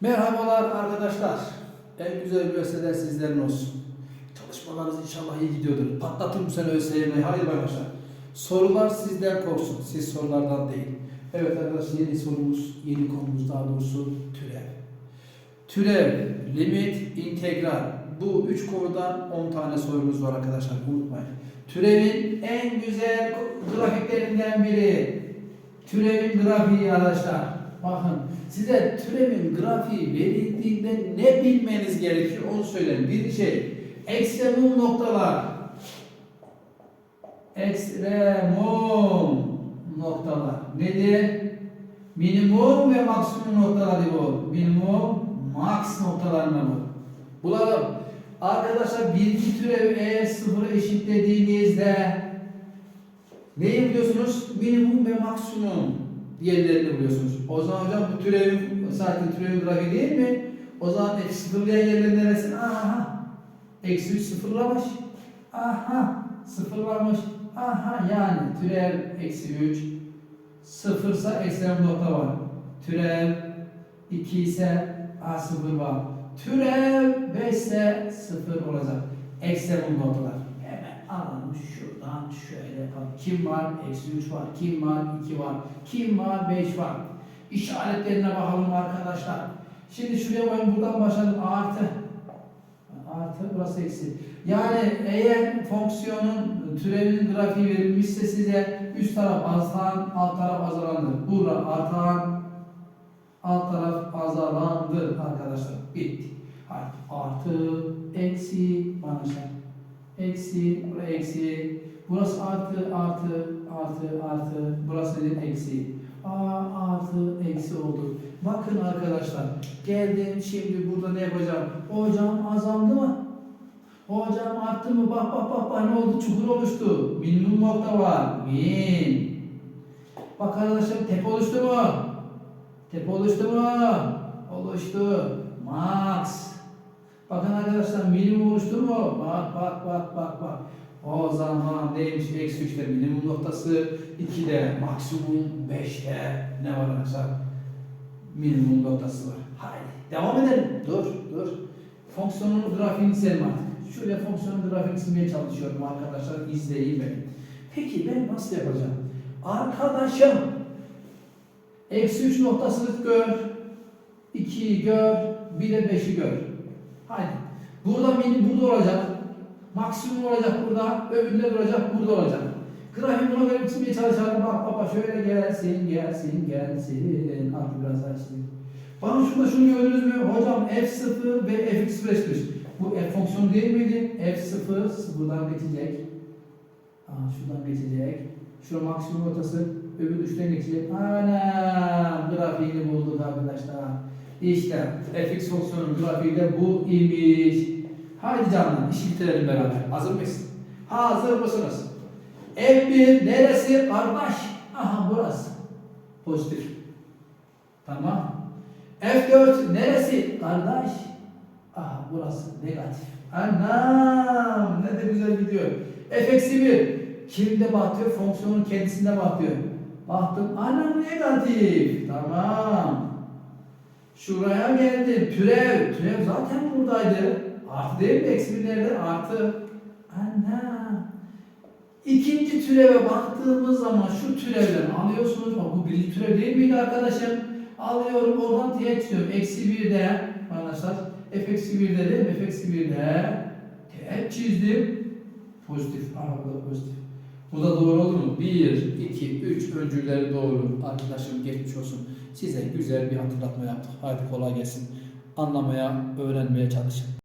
Merhabalar arkadaşlar. En güzel üniversiteler sizlerin olsun. Çalışmalarınız inşallah iyi gidiyordur. Patlatın bu sene ÖSYM'yi. Haydi arkadaşlar. Sorular sizden korksun. Siz sorulardan değil. Evet arkadaşlar yeni sorumuz, yeni konumuz daha doğrusu türev. Türev, limit, integral. Bu üç konudan 10 tane sorumuz var arkadaşlar. Unutmayın. Türevin en güzel grafiklerinden biri. Türevin grafiği arkadaşlar. Bakın size türevin grafiği verildiğinde ne bilmeniz gerekiyor onu söyleyeyim. Bir şey ekstremum noktalar. Ekstremum noktalar. Nedir? Minimum ve maksimum noktaları bu. Minimum, max noktalarına bu. Bulalım. Arkadaşlar birinci türevi eğer sıfıra eşitlediğinizde neyi biliyorsunuz? Minimum ve maksimum yerlerini buluyorsunuz. O zaman hocam bu türevin zaten türevin grafiği değil mi? O zaman eksi sıfırlayan yerlerin neresi? Aha. Eksi 3 sıfırlamış. Aha. Sıfırlamış. Aha yani türev eksi 3 sıfırsa ekstrem nokta var. Türev 2 ise A sıfır var. Türev 5 ise sıfır olacak. Ekstrem noktalar. Alalım şuradan şöyle yapalım. Kim var? Eksi 3 var. Kim var? 2 var. Kim var? 5 var. İşaretlerine bakalım arkadaşlar. Şimdi şuraya ben buradan başladım. Artı. Artı burası eksi. Yani eğer fonksiyonun türevinin grafiği verilmişse size üst taraf artan, alt taraf azalandır. Burada artan, alt taraf azalandır arkadaşlar. Bitti. Artı, eksi, bana. Eksi, burası eksi. Burası artı, artı, artı, artı. Burası nedir? Eksi. A artı eksi oldu. Bakın arkadaşlar. Geldim şimdi burada ne yapacağım? Hocam azaldı mı? Hocam arttı mı? Bak bak bak bak ne oldu? Çukur oluştu. Minimum nokta var. Min. Bak arkadaşlar tepe oluştu mu? Tepe oluştu mu? Oluştu. Max. Oluştu mu? Bak bak bak bak bak. O zaman neymiş? Eksi 3'te minimum noktası 2'de maksimum 5'te ne var arkadaşlar? Minimum noktası var. Haydi devam edelim. Dur dur. Fonksiyonun grafiğini çizelim artık. Şöyle fonksiyonun grafiğini çizmeye çalışıyorum arkadaşlar. İzleyin beni. Peki ben nasıl yapacağım? Arkadaşım eksi 3 noktasını gör. 2'yi gör. Bir de 5'i gör. Haydi. Burada minim burada olacak. Maksimum olacak burada. Öbüründe duracak burada olacak. Grafiği buna göre çizmeye çalışalım. Bak baba şöyle gelsin gelsin gelsin. Artık biraz çizeyim. Bana şurada şunu gördünüz mü? Hocam f0 ve fx eşittir. Bu f fonksiyonu değil miydi? f0 sıfırdan geçecek. Aa, şuradan geçecek. Şurada maksimum notası öbür üçten geçecek. Anam grafiğini bulduk arkadaşlar. İşte fx fonksiyonun grafiği de bu imiş. Haydi canlar işi bitirelim beraber. Hazır mıyız? Hazır mısınız? F1 neresi kardeş? Aha burası. Pozitif. Tamam. F4 neresi kardeş? Aha burası negatif. Anam ne de güzel gidiyor. F eksi 1 kimde batıyor? Fonksiyonun kendisinde batıyor. Baktım anam negatif. Tamam. Şuraya geldim. Türev. Türev zaten buradaydı. Artı değil mi? Eksi bir nerede? Artı. Anam. İkinci türeve baktığımız zaman şu türevden alıyorsunuz. Bak bu birinci türev değil miydi arkadaşım? Alıyorum oradan t'ye çiziyorum. Eksi 1'de arkadaşlar f eksi 1'de değil mi? f eksi 1'de t çizdim. Pozitif. Aa, bu da pozitif. Bu da doğru olur mu? 1, 2, 3 öncülleri doğru. Arkadaşım geçmiş olsun. Size güzel bir hatırlatma yaptık. Hadi kolay gelsin. Anlamaya, öğrenmeye çalışın.